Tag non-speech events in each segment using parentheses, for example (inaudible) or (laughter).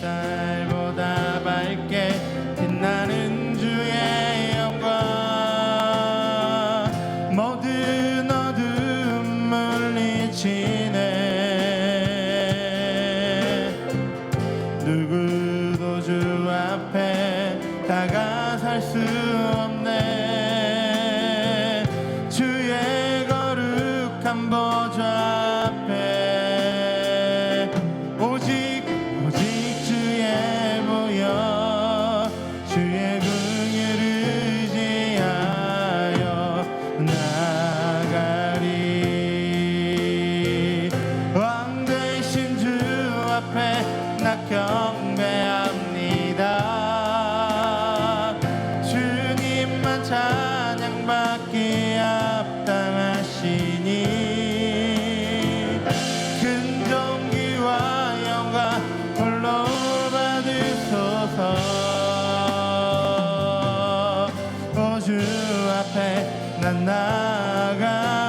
time. 앞에 난 나갑니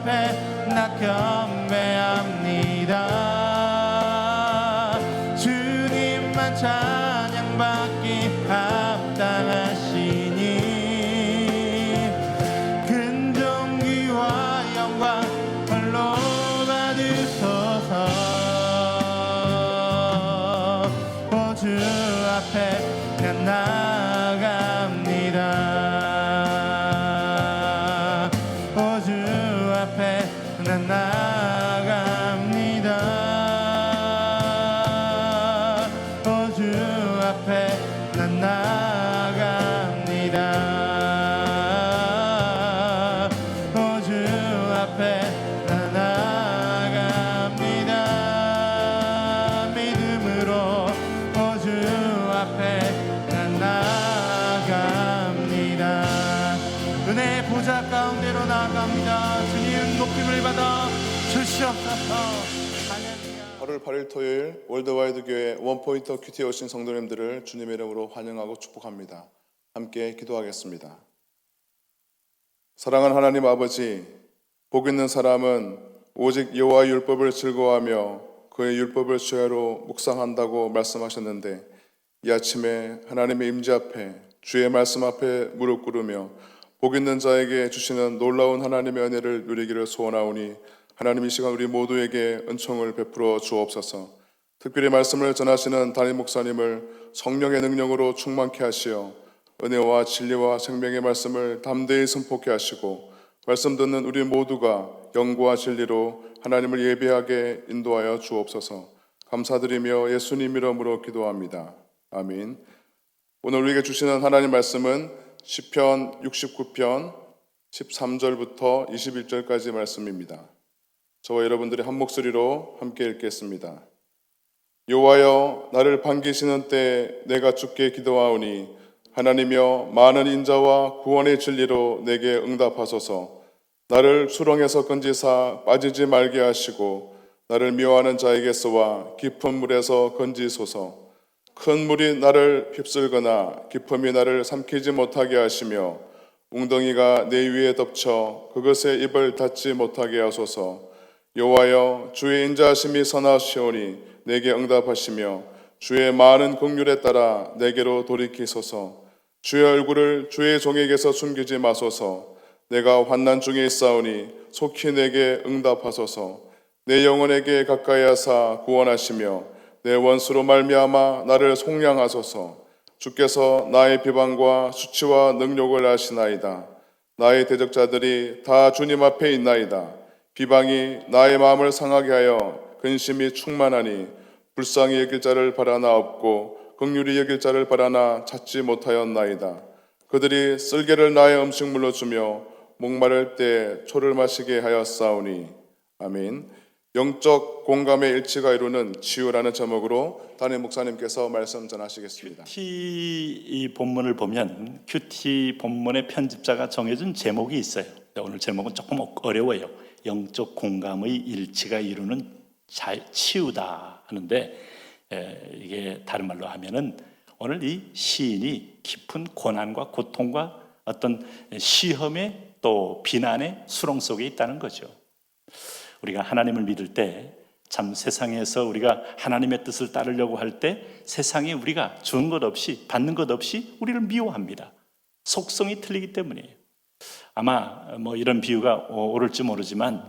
앞에 나 경배합니다. 주님만 찬 8월 8일 토요일 월드와이드 교회 원포인트 큐티에 오신 성도님들을 주님의 이름으로 환영하고 축복합니다. 함께 기도하겠습니다. 사랑하는 하나님 아버지, 복 있는 사람은 오직 여호와의 율법을 즐거워하며 그의 율법을 주야로 묵상한다고 말씀하셨는데 이 아침에 하나님의 임재 앞에 주의 말씀 앞에 무릎 꿇으며 복 있는 자에게 주시는 놀라운 하나님의 은혜를 누리기를 소원하오니 하나님 이 시간 우리 모두에게 은총을 베풀어 주옵소서. 특별히 말씀을 전하시는 담임 목사님을 성령의 능력으로 충만케 하시어 은혜와 진리와 생명의 말씀을 담대히 선포케 하시고 말씀 듣는 우리 모두가 영과 진리로 하나님을 예배하게 인도하여 주옵소서. 감사드리며 예수님 이름으로 기도합니다. 아멘. 오늘 우리에게 주시는 하나님 말씀은 시편 69편 13절부터 21절까지 말씀입니다. 저와 여러분들이 한 목소리로 함께 읽겠습니다. 여호와여 나를 반기시는 때 내가 주께 기도하오니 하나님여 많은 인자와 구원의 진리로 내게 응답하소서. 나를 수렁에서 건지사 빠지지 말게 하시고 나를 미워하는 자에게서와 깊은 물에서 건지소서. 큰 물이 나를 휩쓸거나 깊음이 나를 삼키지 못하게 하시며 웅덩이가 내 위에 덮쳐 그것에 입을 닫지 못하게 하소서 여호와여 주의 인자하심이 선하시오니 내게 응답하시며 주의 많은 긍휼에 따라 내게로 돌이키소서. 주의 얼굴을 주의 종에게서 숨기지 마소서. 내가 환난 중에 있사오니 속히 내게 응답하소서. 내 영혼에게 가까이 하사 구원하시며 내 원수로 말미암아 나를 속량하소서. 주께서 나의 비방과 수치와 능력을 아시나이다. 나의 대적자들이 다 주님 앞에 있나이다 비방이 나의 마음을 상하게 하여 근심이 충만하니 불쌍히 여길 자를 바라나 없고 긍휼히 여길 자를 바라나 찾지 못하였나이다. 그들이 쓸개를 나의 음식물로 주며 목마를 때 초를 마시게 하였사오니 아멘. 영적 공감의 일치가 이루는 치유라는 제목으로 담임 목사님께서 말씀 전하시겠습니다. 큐티 이 본문을 보면 큐티 본문의 편집자가 정해준 제목이 있어요. 오늘 제목은 조금 어려워요. 영적 공감의 일치가 이루는 자, 치유다 하는데 에, 이게 다른 말로 하면은 오늘 이 시인이 깊은 고난과 고통과 어떤 시험의 또 비난의 수렁 속에 있다는 거죠. 우리가 하나님을 믿을 때 참 세상에서 우리가 하나님의 뜻을 따르려고 할 때 세상에 우리가 주는 것 없이 받는 것 없이 우리를 미워합니다. 속성이 틀리기 때문이에요. 아마 뭐 이런 비유가 옳을지 모르지만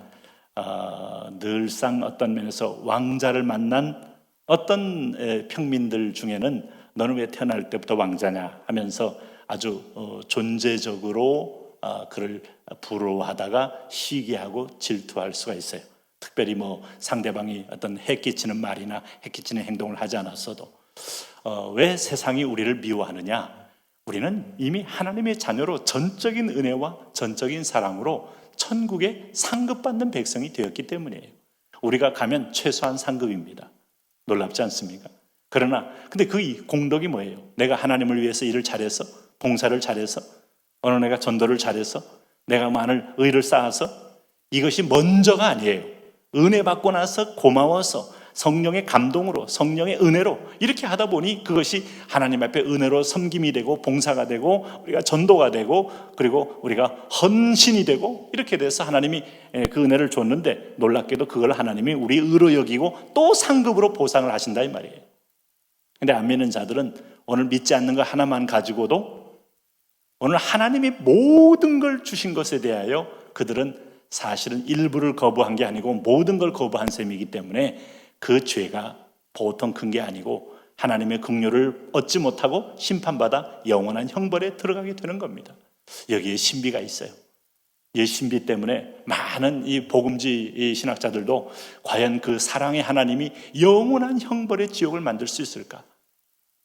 어, 늘상 어떤 면에서 왕자를 만난 어떤 에, 평민들 중에는 너는 왜 태어날 때부터 왕자냐 하면서 아주 어, 존재적으로 어, 그를 부러워하다가 시기하고 질투할 수가 있어요. 특별히 뭐 상대방이 어떤 해끼치는 말이나 해끼치는 행동을 하지 않았어도 어, 왜 세상이 우리를 미워하느냐? 우리는 이미 하나님의 자녀로 전적인 은혜와 전적인 사랑으로 천국에 상급받는 백성이 되었기 때문이에요. 우리가 가면 최소한 상급입니다. 놀랍지 않습니까? 그러나 근데 그 공덕이 뭐예요? 내가 하나님을 위해서 일을 잘해서 봉사를 잘해서 어느 내가 전도를 잘해서 내가 많은 의를 쌓아서 이것이 먼저가 아니에요. 은혜 받고 나서 고마워서 성령의 감동으로 성령의 은혜로 이렇게 하다 보니 그것이 하나님 앞에 은혜로 섬김이 되고 봉사가 되고 우리가 전도가 되고 그리고 우리가 헌신이 되고 이렇게 돼서 하나님이 예, 그 은혜를 줬는데 놀랍게도 그걸 하나님이 우리 의로 여기고 또 상급으로 보상을 하신다 이 말이에요. 근데 안 믿는 자들은 오늘 믿지 않는 거 하나만 가지고도 오늘 하나님이 모든 걸 주신 것에 대하여 그들은 사실은 일부를 거부한 게 아니고 모든 걸 거부한 셈이기 때문에 그 죄가 보통 큰 게 아니고 하나님의 긍휼을 얻지 못하고 심판받아 영원한 형벌에 들어가게 되는 겁니다. 여기에 신비가 있어요. 이 신비 때문에 많은 이 복음지 이 신학자들도 과연 그 사랑의 하나님이 영원한 형벌의 지옥을 만들 수 있을까?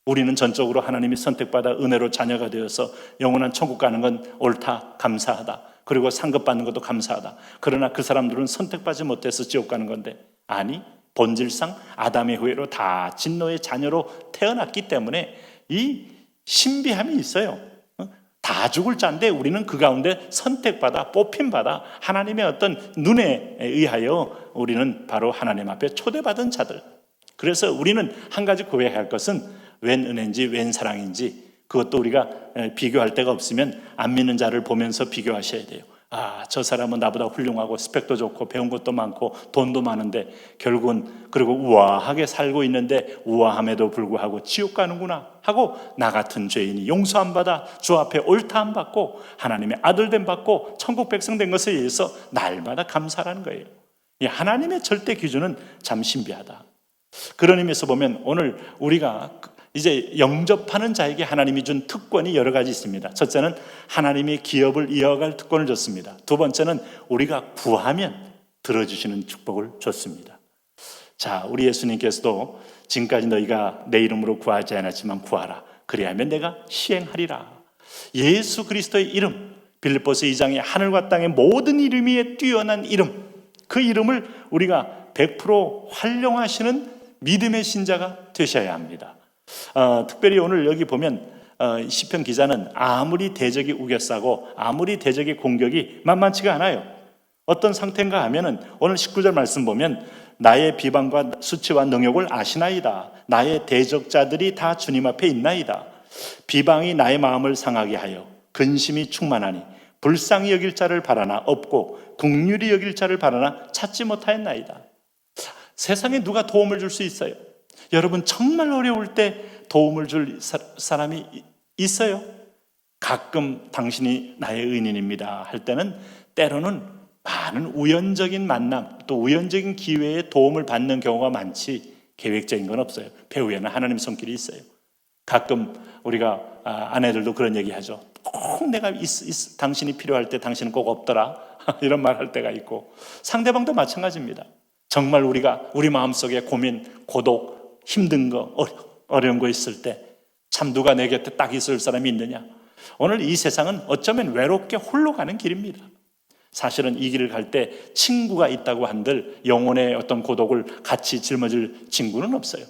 우리는 전적으로 하나님이 선택받아 은혜로 자녀가 되어서 영원한 천국 가는 건 옳다, 감사하다. 그리고 상급받는 것도 감사하다. 그러나 그 사람들은 선택받지 못해서 지옥 가는 건데 아니 본질상 아담의 후예로 다 진노의 자녀로 태어났기 때문에 이 신비함이 있어요. 어? 다 죽을 자인데 우리는 그 가운데 선택받아 뽑힘받아 하나님의 어떤 눈에 의하여 우리는 바로 하나님 앞에 초대받은 자들. 그래서 우리는 한 가지 고백할 것은 웬 은혜인지 웬 사랑인지 그것도 우리가 비교할 데가 없으면 안 믿는 자를 보면서 비교하셔야 돼요. 아, 저 사람은 나보다 훌륭하고 스펙도 좋고 배운 것도 많고 돈도 많은데 결국은 그리고 우아하게 살고 있는데 우아함에도 불구하고 지옥 가는구나 하고 나 같은 죄인이 용서 안 받아 주 앞에 옳다 안 받고 하나님의 아들 됨 받고 천국 백성 된 것에 의해서 날마다 감사라는 거예요. 이 하나님의 절대 기준은 참 신비하다. 그런 의미에서 보면 오늘 우리가 이제 영접하는 자에게 하나님이 준 특권이 여러 가지 있습니다. 첫째는 하나님의 기업을 이어갈 특권을 줬습니다. 두 번째는 우리가 구하면 들어주시는 축복을 줬습니다. 자, 우리 예수님께서도 지금까지 너희가 내 이름으로 구하지 않았지만 구하라. 그리하면 내가 시행하리라. 예수 그리스도의 이름, 빌립보서 2장의 하늘과 땅의 모든 이름 위에 뛰어난 이름, 그 이름을 우리가 100% 활용하시는 믿음의 신자가 되셔야 합니다. 어, 특별히 오늘 여기 보면 어, 시편 기자는 아무리 대적이 우겨싸고 아무리 대적의 공격이 만만치가 않아요. 어떤 상태인가 하면은 오늘 19절 말씀 보면 나의 비방과 수치와 능욕을 아시나이다. 나의 대적자들이 다 주님 앞에 있나이다. 비방이 나의 마음을 상하게 하여 근심이 충만하니 불쌍히 여길 자를 바라나 없고 국률이 여길 자를 바라나 찾지 못하였나이다. 세상에 누가 도움을 줄 수 있어요? 여러분 정말 어려울 때 도움을 줄 사람이 있어요. 가끔 당신이 나의 의인입니다 할 때는 때로는 많은 우연적인 만남 또 우연적인 기회에 도움을 받는 경우가 많지 계획적인 건 없어요. 배우에는 하나님 손길이 있어요. 가끔 우리가 아, 아내들도 그런 얘기 하죠. 꼭 내가 있, 있, 당신이 필요할 때 당신은 꼭 없더라. (laughs) 이런 말 할 때가 있고 상대방도 마찬가지입니다. 정말 우리가 우리 마음속에 고민, 고독, 힘든 거, 어려운 거 있을 때 참 누가 내 곁에 딱 있을 사람이 있느냐? 오늘 이 세상은 어쩌면 외롭게 홀로 가는 길입니다. 사실은 이 길을 갈 때 친구가 있다고 한들 영혼의 어떤 고독을 같이 짊어질 친구는 없어요.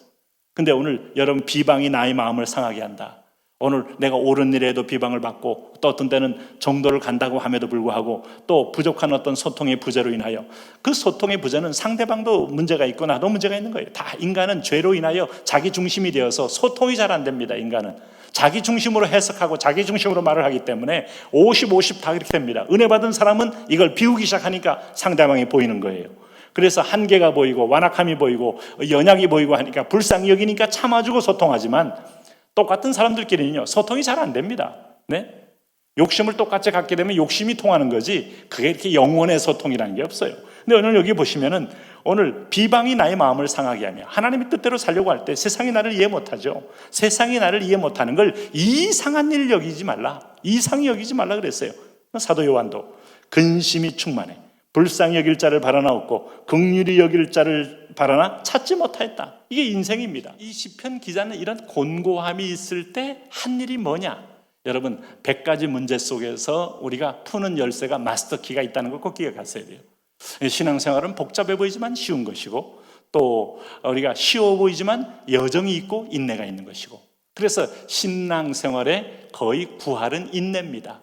근데 오늘 여러분 비방이 나의 마음을 상하게 한다. 오늘 내가 옳은 일에도 비방을 받고 또 어떤 때는 정도를 간다고 함에도 불구하고 또 부족한 어떤 소통의 부재로 인하여 그 소통의 부재는 상대방도 문제가 있고 나도 문제가 있는 거예요. 다 인간은 죄로 인하여 자기 중심이 되어서 소통이 잘 안 됩니다. 인간은 자기 중심으로 해석하고 자기 중심으로 말을 하기 때문에 50, 50 다 이렇게 됩니다. 은혜 받은 사람은 이걸 비우기 시작하니까 상대방이 보이는 거예요. 그래서 한계가 보이고 완악함이 보이고 연약이 보이고 하니까 불쌍히 여기니까 참아주고 소통하지만 똑같은 사람들끼리는요 소통이 잘 안 됩니다. 네? 욕심을 똑같이 갖게 되면 욕심이 통하는 거지 그게 이렇게 영원의 소통이라는 게 없어요. 근데 오늘 여기 보시면은 오늘 비방이 나의 마음을 상하게 하며 하나님의 뜻대로 살려고 할 때 세상이 나를 이해 못하죠. 세상이 나를 이해 못하는 걸 이상한 일 여기지 말라. 이상히 여기지 말라 그랬어요. 사도 요한도 근심이 충만해. 불쌍히 여길 자를 바라나 없고 극률이 여길 자를 바라나 찾지 못하였다. 이게 인생입니다. 이 시편 기자는 이런 곤고함이 있을 때 한 일이 뭐냐? 여러분 100가지 문제 속에서 우리가 푸는 열쇠가 마스터 키가 있다는 걸 꼭 기억하셔야 돼요. 신앙생활은 복잡해 보이지만 쉬운 것이고 또 우리가 쉬워 보이지만 여정이 있고 인내가 있는 것이고 그래서 신앙생활의 거의 구할은 인내입니다.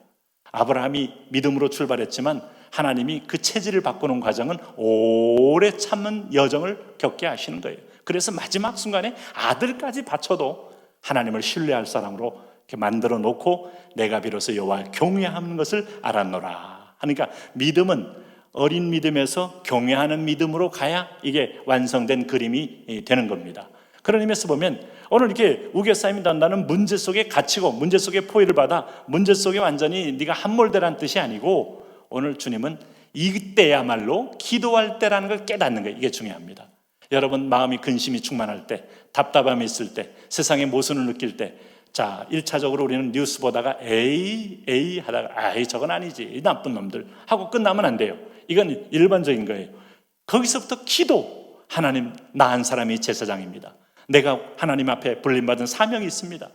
아브라함이 믿음으로 출발했지만 하나님이 그 체질을 바꾸는 과정은 오래 참는 여정을 겪게 하시는 거예요. 그래서 마지막 순간에 아들까지 바쳐도 하나님을 신뢰할 사람으로 이렇게 만들어 놓고 내가 비로소 여호와를 경외하는 것을 알았노라. 하니까 믿음은 어린 믿음에서 경외하는 믿음으로 가야 이게 완성된 그림이 되는 겁니다. 그런 의미에서 보면 오늘 이렇게 우겨싸임이 난다는 문제 속에 갇히고 문제 속에 포위를 받아 문제 속에 완전히 네가 함몰되라는 뜻이 아니고 오늘 주님은 이때야말로 기도할 때라는 걸 깨닫는 거예요. 이게 중요합니다. 여러분 마음이 근심이 충만할 때, 답답함이 있을 때, 세상의 모순을 느낄 때, 자, 1차적으로 우리는 뉴스 보다가 에이, 에이 하다가 아이 저건 아니지. 이 나쁜 놈들 하고 끝나면 안 돼요. 이건 일반적인 거예요. 거기서부터 기도. 하나님 나 한 사람이 제사장입니다. 내가 하나님 앞에 불림받은 사명이 있습니다.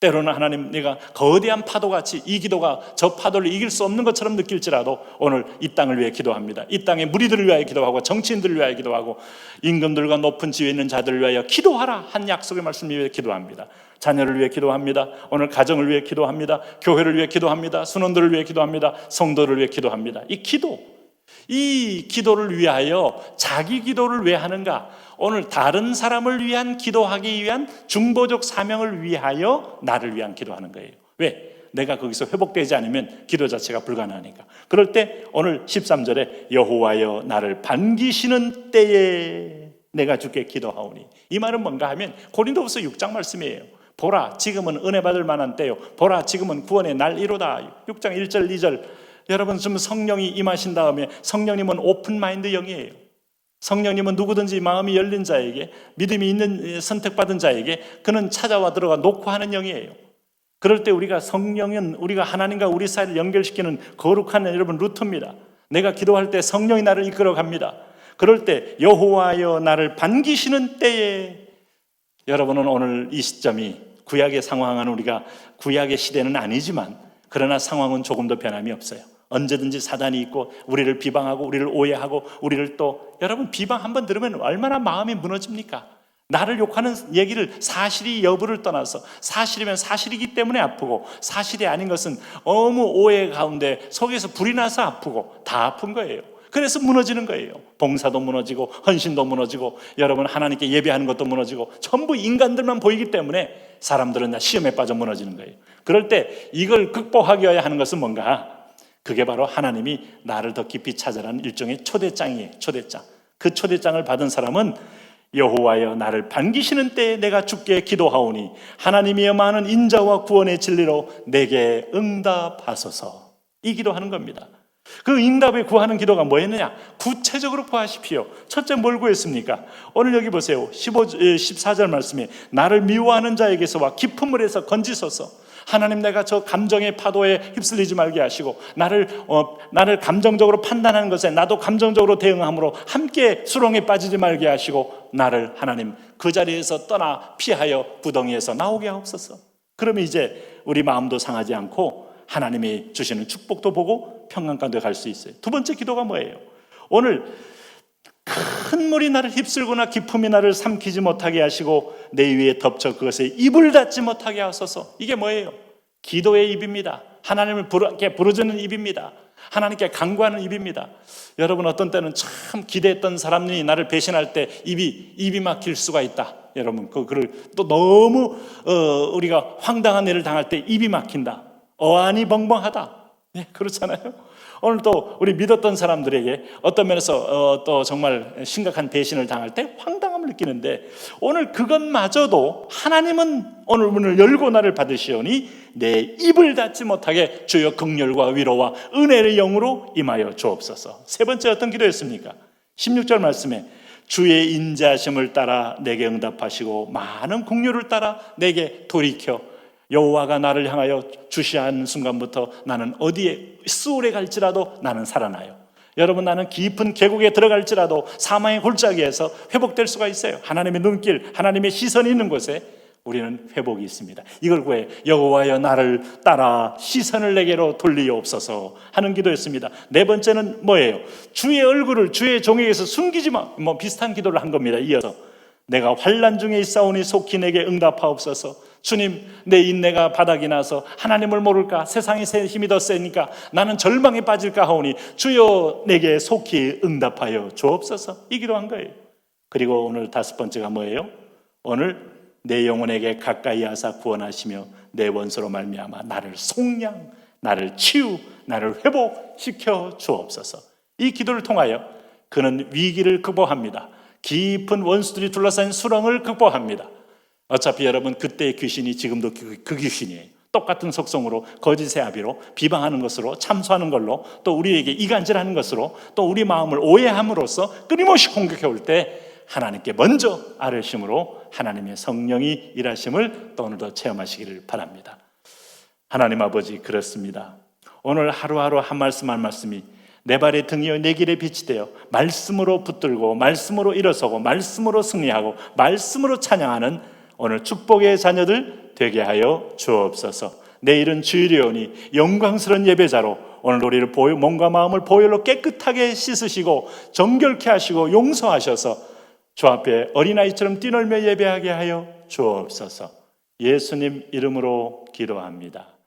때로는 하나님 내가 거대한 파도같이 이 기도가 저 파도를 이길 수 없는 것처럼 느낄지라도 오늘 이 땅을 위해 기도합니다. 이 땅의 무리들을 위하여 기도하고 정치인들을 위하여 기도하고 임금들과 높은 지위에 있는 자들을 위하여 기도하라 한 약속의 말씀을 위해 기도합니다. 자녀를 위해 기도합니다. 오늘 가정을 위해 기도합니다. 교회를 위해 기도합니다. 순원들을 위해 기도합니다. 성도를 위해 기도합니다. 이 기도 이 기도를 위하여 자기 기도를 왜 하는가? 오늘 다른 사람을 위한 기도하기 위한 중보적 사명을 위하여 나를 위한 기도하는 거예요. 왜? 내가 거기서 회복되지 않으면 기도 자체가 불가능하니까. 그럴 때 오늘 13절에 여호와여 나를 반기시는 때에 내가 주께 기도하오니. 이 말은 뭔가 하면 고린도후서 6장 말씀이에요. 보라 지금은 은혜 받을 만한 때요. 보라 지금은 구원의 날 이로다. 6장 1절 2절 여러분 좀 성령이 임하신 다음에 성령님은 오픈 마인드 영이에요. 성령님은 누구든지 마음이 열린 자에게 믿음이 있는 선택받은 자에게 그는 찾아와 들어가 놓고 하는 영이에요. 그럴 때 우리가 성령은 우리가 하나님과 우리 사이를 연결시키는 거룩한 여러분 루트입니다. 내가 기도할 때 성령이 나를 이끌어 갑니다. 그럴 때 여호와여 나를 반기시는 때에 여러분은 오늘 이 시점이 구약의 상황은 우리가 구약의 시대는 아니지만 그러나 상황은 조금 더 변함이 없어요. 언제든지 사단이 있고 우리를 비방하고 우리를 오해하고 우리를 또 여러분 비방 한번 들으면 얼마나 마음이 무너집니까? 나를 욕하는 얘기를 사실이 여부를 떠나서 사실이면 사실이기 때문에 아프고 사실이 아닌 것은 너무 오해 가운데 속에서 불이 나서 아프고 다 아픈 거예요. 그래서 무너지는 거예요. 봉사도 무너지고 헌신도 무너지고 여러분 하나님께 예배하는 것도 무너지고 전부 인간들만 보이기 때문에 사람들은 다 시험에 빠져 무너지는 거예요. 그럴 때 이걸 극복하기 위해 하는 것은 뭔가? 그게 바로 하나님이 나를 더 깊이 찾아라는 일종의 초대장이에요. 초대장. 그 초대장을 받은 사람은 여호와여 나를 반기시는 때에 내가 주께 기도하오니 하나님이여 많은 인자와 구원의 진리로 내게 응답하소서. 이 기도하는 겁니다. 그 응답에 구하는 기도가 뭐였느냐? 구체적으로 구하십시오. 첫째 뭘 구했습니까? 오늘 여기 보세요. 15, 14절 말씀에 나를 미워하는 자에게서와 깊은 물에서 건지소서. 하나님 내가 저 감정의 파도에 휩쓸리지 말게 하시고 나를 어, 나를 감정적으로 판단하는 것에 나도 감정적으로 대응함으로 함께 수렁에 빠지지 말게 하시고 나를 하나님 그 자리에서 떠나 피하여 구덩이에서 나오게 하옵소서. 그러면 이제 우리 마음도 상하지 않고 하나님이 주시는 축복도 보고 평강 가운데 갈 수 있어요. 두 번째 기도가 뭐예요? 오늘 큰 물이 나를 휩쓸거나 기품이 나를 삼키지 못하게 하시고 내 위에 덮쳐 그것에 입을 닫지 못하게 하소서. 이게 뭐예요? 기도의 입입니다. 하나님을 부르짖는 입입니다. 하나님께 간구하는 입입니다. 여러분 어떤 때는 참 기대했던 사람이 나를 배신할 때 입이 입이 막힐 수가 있다. 여러분 그 그를 또 너무 어, 우리가 황당한 일을 당할 때 입이 막힌다. 어안이 벙벙하다. 예, 그렇잖아요. 오늘 또 우리 믿었던 사람들에게 어떤 면에서 어, 또 정말 심각한 배신을 당할 때 황당함을 느끼는데 오늘 그것마저도 하나님은 오늘 문을 열고 나를 받으시오니 내 입을 닫지 못하게 주여 극렬과 위로와 은혜의 영으로 임하여 주옵소서. 세 번째 어떤 기도였습니까? 16절 말씀에 주의 인자하심을 따라 내게 응답하시고 많은 국류를 따라 내게 돌이켜 여호와가 나를 향하여 주시하는 순간부터 나는 어디에 수월에 갈지라도 나는 살아나요. 여러분 나는 깊은 계곡에 들어갈지라도 사망의 골짜기에서 회복될 수가 있어요. 하나님의 눈길, 하나님의 시선이 있는 곳에 우리는 회복이 있습니다. 이걸 구해 여호와여 나를 따라 시선을 내게로 돌리옵소서 하는 기도였습니다. 네 번째는 뭐예요? 주의 얼굴을 주의 종에게서 숨기지 마. 뭐 비슷한 기도를 한 겁니다. 이어서 내가 환란 중에 있사오니 속히 내게 응답하옵소서. 주님, 내 인내가 바닥이 나서 하나님을 모를까? 세상의 새 힘이 더 세니까 나는 절망에 빠질까 하오니 주여 내게 속히 응답하여 주옵소서. 이 기도한 거예요. 그리고 오늘 다섯 번째가 뭐예요? 오늘 내 영혼에게 가까이 하사 구원하시며 내 원수로 말미암아 나를 속량, 나를 치유, 나를 회복시켜 주옵소서. 이 기도를 통하여 그는 위기를 극복합니다. 깊은 원수들이 둘러싼 수렁을 극복합니다. 어차피 여러분 그때의 귀신이 지금도 그, 그 귀신이에요. 똑같은 속성으로 거짓의 아비로 비방하는 것으로 참소하는 걸로 또 우리에게 이간질하는 것으로 또 우리 마음을 오해함으로써 끊임없이 공격해 올 때 하나님께 먼저 아뢰심으로 하나님의 성령이 일하심을 또 오늘도 체험하시기를 바랍니다. 하나님 아버지 그렇습니다. 오늘 하루하루 한 말씀 한 말씀이 내 발의 등이여 내 길에 빛이 되어 말씀으로 붙들고 말씀으로 일어서고 말씀으로 승리하고 말씀으로 찬양하는 오늘 축복의 자녀들 되게 하여 주옵소서. 내일은 주일이오니 영광스러운 예배자로 오늘 우리를 몸과 마음을 보혈로 깨끗하게 씻으시고 정결케 하시고 용서하셔서 주 앞에 어린아이처럼 뛰놀며 예배하게 하여 주옵소서. 예수님 이름으로 기도합니다.